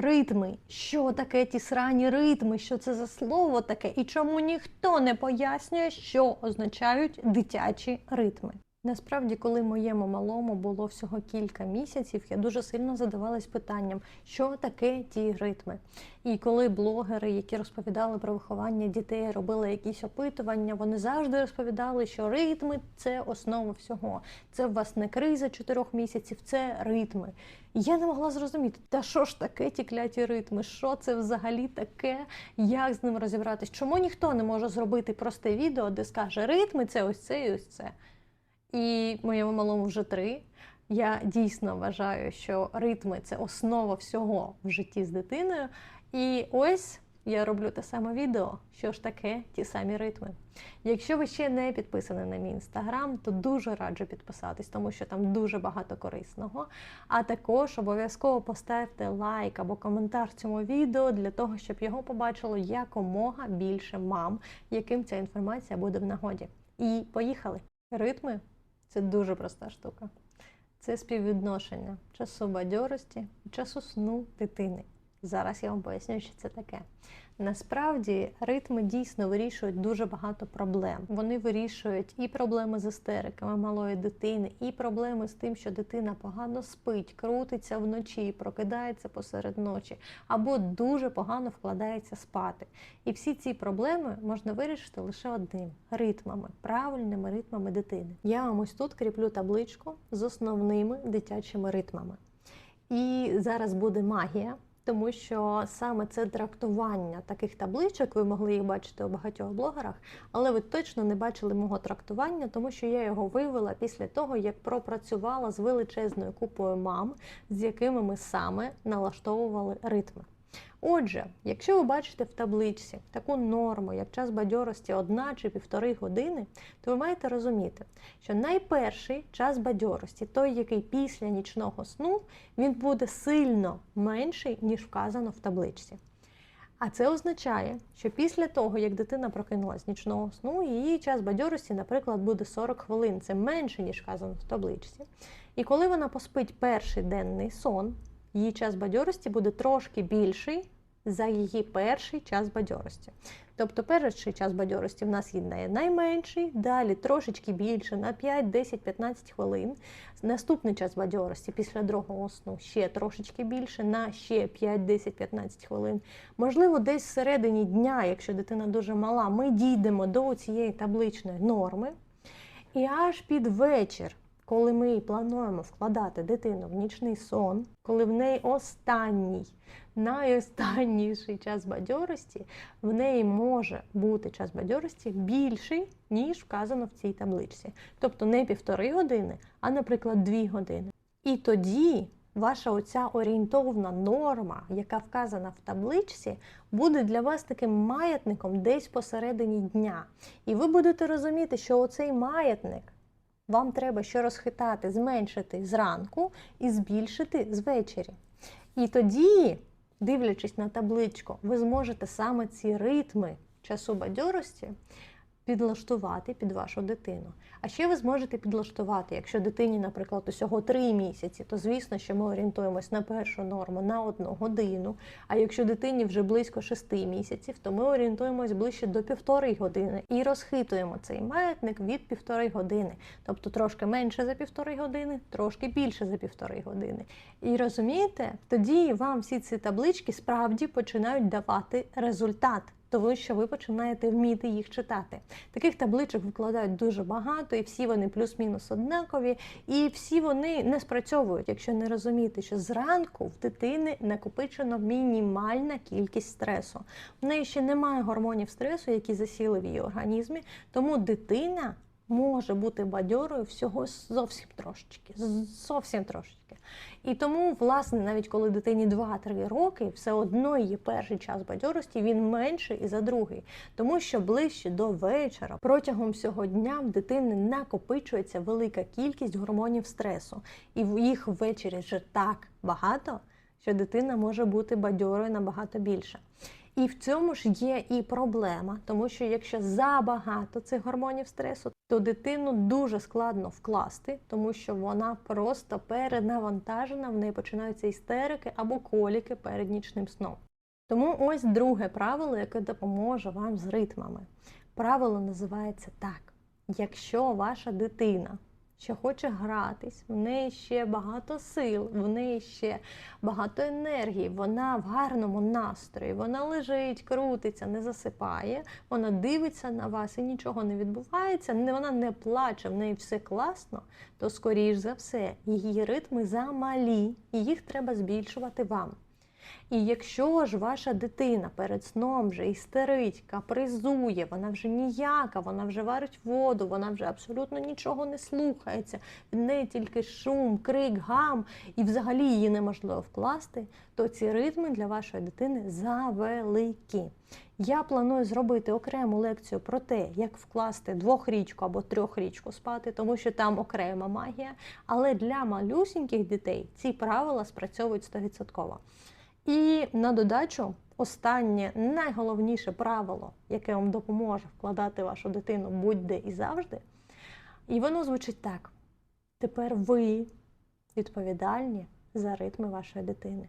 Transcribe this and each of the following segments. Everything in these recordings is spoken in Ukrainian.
Ритми. Що таке ті срані ритми? Що це за слово таке? І чому ніхто не пояснює, що означають дитячі ритми? Насправді, коли моєму малому було всього кілька місяців, я дуже сильно задавалась питанням, що таке ті ритми. І коли блогери, які розповідали про виховання дітей, робили якісь опитування, вони завжди розповідали, що ритми це основа всього. Це в вас не криза чотирьох місяців, це ритми. І я не могла зрозуміти, та що ж таке ті кляті ритми? Що це взагалі таке? Як з ним розібратись? Чому ніхто не може зробити просте відео, де скаже ритми це ось це і ось це. І моєму малому вже три. Я дійсно вважаю, що ритми це основа всього в житті з дитиною. І ось я роблю те саме відео, що ж таке ті самі ритми. Якщо ви ще не підписані на мій інстаграм, то дуже раджу підписатись, тому що там дуже багато корисного. А також обов'язково поставте лайк або коментар цьому відео для того, щоб його побачило якомога більше мам, яким ця інформація буде в нагоді. І поїхали! Ритми це дуже проста штука. Це співвідношення часу бадьорості і часу сну дитини. Зараз я вам поясню, що це таке. Насправді ритми дійсно вирішують дуже багато проблем. Вони вирішують і проблеми з істериками малої дитини, і проблеми з тим, що дитина погано спить, крутиться вночі, прокидається посеред ночі, або дуже погано вкладається спати. І всі ці проблеми можна вирішити лише одним ритмами, правильними ритмами дитини. Я вам ось тут кріплю табличку з основними дитячими ритмами. І зараз буде магія. Тому що саме це трактування таких табличок, ви могли їх бачити у багатьох блогерах, але ви точно не бачили мого трактування, тому що я його вивела після того, як пропрацювала з величезною купою мам, з якими ми саме налаштовували ритми. Отже, якщо ви бачите в табличці таку норму, як час бадьорості одна чи півтори години, то ви маєте розуміти, що найперший час бадьорості, той, який після нічного сну, він буде сильно менший, ніж вказано в табличці. А це означає, що після того, як дитина прокинулася з нічного сну, її час бадьорості, наприклад, буде 40 хвилин. Це менше, ніж вказано в табличці. І коли вона поспить перший денний сон, її час бадьорості буде трошки більший за її перший час бадьорості. Тобто перший час бадьорості в нас є найменший, далі трошечки більше на 5, 10, 15 хвилин. Наступний час бадьорості після другого сну ще трошечки більше на ще 5, 10, 15 хвилин. Можливо, десь всередині дня, якщо дитина дуже мала, ми дійдемо до цієї табличної норми. І аж під вечір коли ми плануємо вкладати дитину в нічний сон, коли в неї останній, найостанніший час бадьорості, в неї може бути час бадьорості більший, ніж вказано в цій табличці. Тобто не півтори години, а, наприклад, дві години. І тоді ваша оця орієнтовна норма, яка вказана в табличці, буде для вас таким маятником десь посередині дня. І ви будете розуміти, що оцей маятник вам треба що розхитати, зменшити зранку і збільшити звечері. І тоді, дивлячись на табличку, ви зможете саме ці ритми часу бадьорості підлаштувати під вашу дитину. А ще ви зможете підлаштувати, якщо дитині, наприклад, усього 3 місяці, то звісно, що ми орієнтуємось на першу норму на одну годину. А якщо дитині вже близько 6 місяців, то ми орієнтуємось ближче до півтори години і розхитуємо цей маятник від півтори години, тобто трошки менше за півтори години, трошки більше за півтори години. І розумієте, тоді вам всі ці таблички справді починають давати результат тому що ви починаєте вміти їх читати. Таких табличок викладають дуже багато, і всі вони плюс-мінус однакові, і всі вони не спрацьовують, якщо не розуміти, що зранку в дитини накопичено мінімальна кількість стресу. В неї ще немає гормонів стресу, які засіли в її організмі, тому дитина. Може бути бадьорою всього зовсім трошечки, зовсім трошечки. І тому, власне, навіть коли дитині 2-3 роки, все одно її перший час бадьорості він менший і за другий, тому що ближче до вечора протягом всього дня в дитини накопичується велика кількість гормонів стресу, і їх ввечері вже так багато, що дитина може бути бадьорою набагато більше. І в цьому ж є і проблема, тому що якщо забагато цих гормонів стресу, то дитину дуже складно вкласти, тому що вона просто перенавантажена, в неї починаються істерики або коліки перед нічним сном. Тому ось друге правило, яке допоможе вам з ритмами. Правило називається так: якщо ваша дитина ще хоче гратись, в неї ще багато сил, в неї ще багато енергії, вона в гарному настрої, вона лежить, крутиться, не засипає, вона дивиться на вас і нічого не відбувається, вона не плаче, в неї все класно, то скоріш за все її ритми замалі, і їх треба збільшувати вам. І якщо ж ваша дитина перед сном вже істерить, капризує, вона вже ніяка, вона вже варить воду, вона вже абсолютно нічого не слухається, в неї тільки шум, крик, гам, і взагалі її неможливо вкласти, то ці ритми для вашої дитини завеликі. Я планую зробити окрему лекцію про те, як вкласти двохрічку або трьохрічку спати, тому що там окрема магія. Але для малюсіньких дітей ці правила спрацьовують 100%. І на додачу, останнє найголовніше правило, яке вам допоможе вкладати вашу дитину будь-де і завжди. І воно звучить так: тепер ви відповідальні за ритми вашої дитини.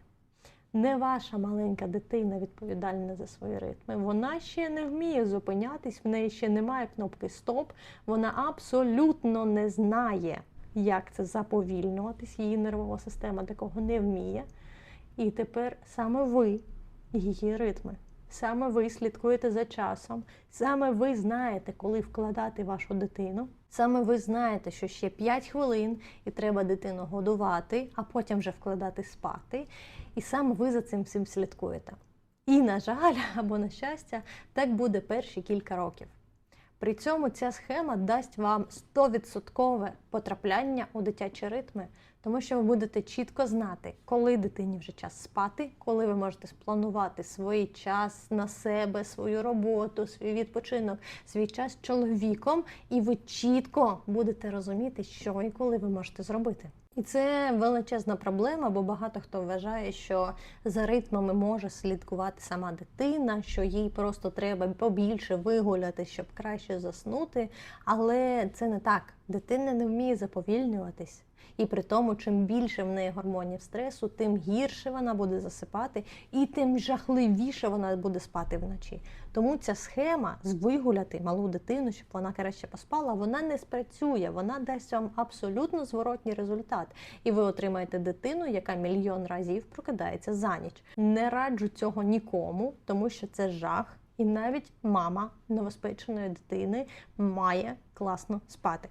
Не ваша маленька дитина відповідальна за свої ритми. Вона ще не вміє зупинятись, в неї ще немає кнопки Стоп. Вона абсолютно не знає, як це заповільнюватись. Її нервова система такого не вміє. І тепер саме ви її ритми. Саме ви слідкуєте за часом, саме ви знаєте, коли вкладати вашу дитину. Саме ви знаєте, що ще 5 хвилин і треба дитину годувати, а потім вже вкладати спати. І саме ви за цим всім слідкуєте. І, на жаль, або на щастя, так буде перші кілька років. При цьому ця схема дасть вам 100% потрапляння у дитячі ритми, тому що ви будете чітко знати, коли дитині вже час спати, коли ви можете спланувати свій час на себе, свою роботу, свій відпочинок, свій час чоловіком, і ви чітко будете розуміти, що і коли ви можете зробити. І це величезна проблема, бо багато хто вважає, що за ритмами може слідкувати сама дитина, що їй просто треба побільше вигуляти, щоб краще заснути. Але це не так. Дитина не вміє заповільнюватись. І при тому, чим більше в неї гормонів стресу, тим гірше вона буде засипати, і тим жахливіше вона буде спати вночі. Тому ця схема з вигуляти малу дитину, щоб вона краще поспала, вона не спрацює, вона дасть вам абсолютно зворотній результат. І ви отримаєте дитину, яка мільйон разів прокидається за ніч. Не раджу цього нікому, тому що це жах. І навіть мама новоспеченої дитини має класно спати.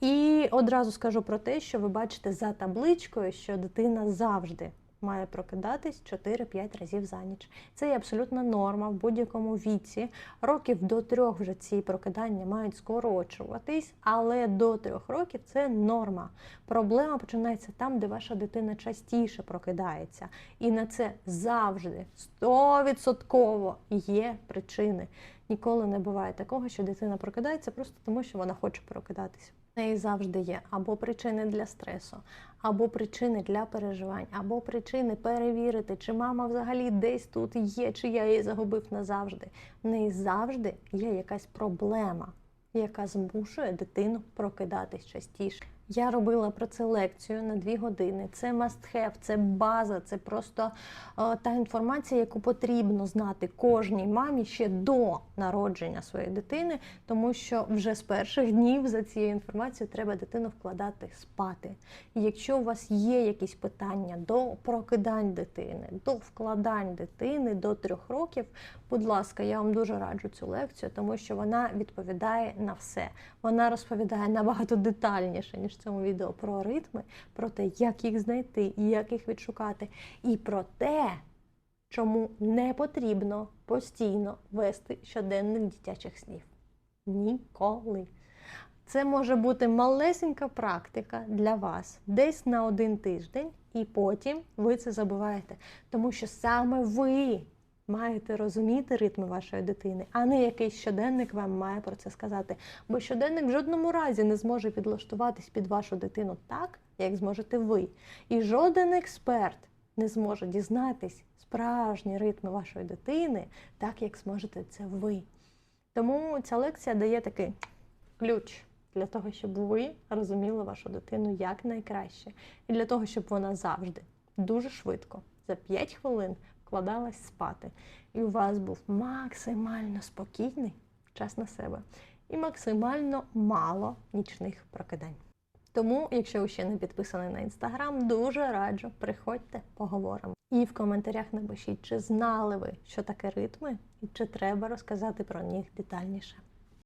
І одразу скажу про те, що ви бачите за табличкою, що дитина завжди має прокидатись 4-5 разів за ніч. Це є абсолютна норма в будь-якому віці. Років до трьох вже ці прокидання мають скорочуватись, але до трьох років це норма. Проблема починається там, де ваша дитина частіше прокидається. І на це завжди 100% є причини. Ніколи не буває такого, що дитина прокидається просто тому, що вона хоче прокидатися. Неї завжди є або причини для стресу, або причини для переживань, або причини перевірити, чи мама взагалі десь тут є, чи я її загубив назавжди. В неї завжди є якась проблема, яка змушує дитину прокидатись частіше. Я робила про це лекцію на дві години. Це must have, це база, це просто е, та інформація, яку потрібно знати кожній мамі ще до народження своєї дитини, тому що вже з перших днів за цією інформацією треба дитину вкладати спати. І якщо у вас є якісь питання до прокидань дитини, до вкладань дитини до трьох років, будь ласка, я вам дуже раджу цю лекцію, тому що вона відповідає на все. Вона розповідає набагато детальніше, ніж в цьому відео про ритми, про те, як їх знайти, як їх відшукати, і про те, чому не потрібно постійно вести щоденник дитячих снів. Ніколи. Це може бути малесенька практика для вас десь на один тиждень, і потім ви це забуваєте. Тому що саме ви маєте розуміти ритми вашої дитини, а не якийсь щоденник вам має про це сказати. Бо щоденник в жодному разі не зможе підлаштуватись під вашу дитину так, як зможете ви. І жоден експерт не зможе дізнатись справжні ритми вашої дитини, так як зможете це ви. Тому ця лекція дає такий ключ для того, щоб ви розуміли вашу дитину як найкраще. І для того, щоб вона завжди дуже швидко, за 5 хвилин, вкладалась спати. І у вас був максимально спокійний час на себе і максимально мало нічних прокидань. Тому, якщо ви ще не підписані на інстаграм, дуже раджу, приходьте, поговоримо. І в коментарях напишіть, чи знали ви, що таке ритми, і чи треба розказати про них детальніше.